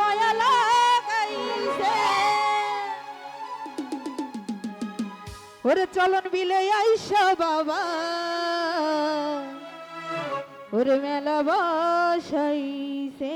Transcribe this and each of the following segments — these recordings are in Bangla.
মায়া লাগাইছে। ওরে চলন বিলে আইসা বাবা। ওরে মেলা বসাইছে।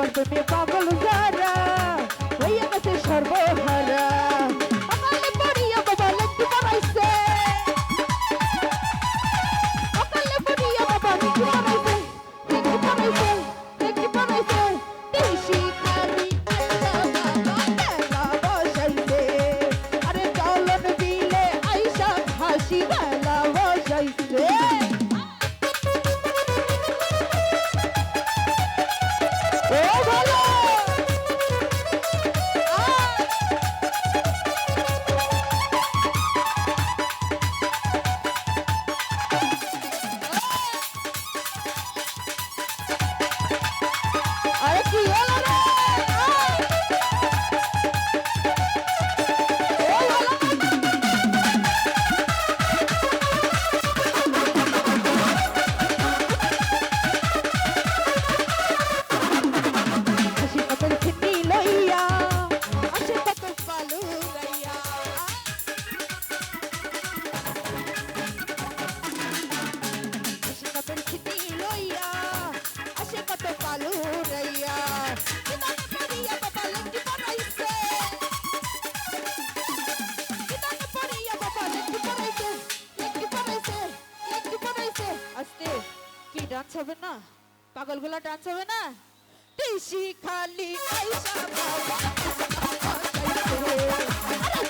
পাগল তুমি পাগল যারা ওই আমাকে সর্বহারা। ডান্স হবে না? পাগলগুলা ডান্স হবে না? টিসি খালি আইসা বাবা আইসা বাবা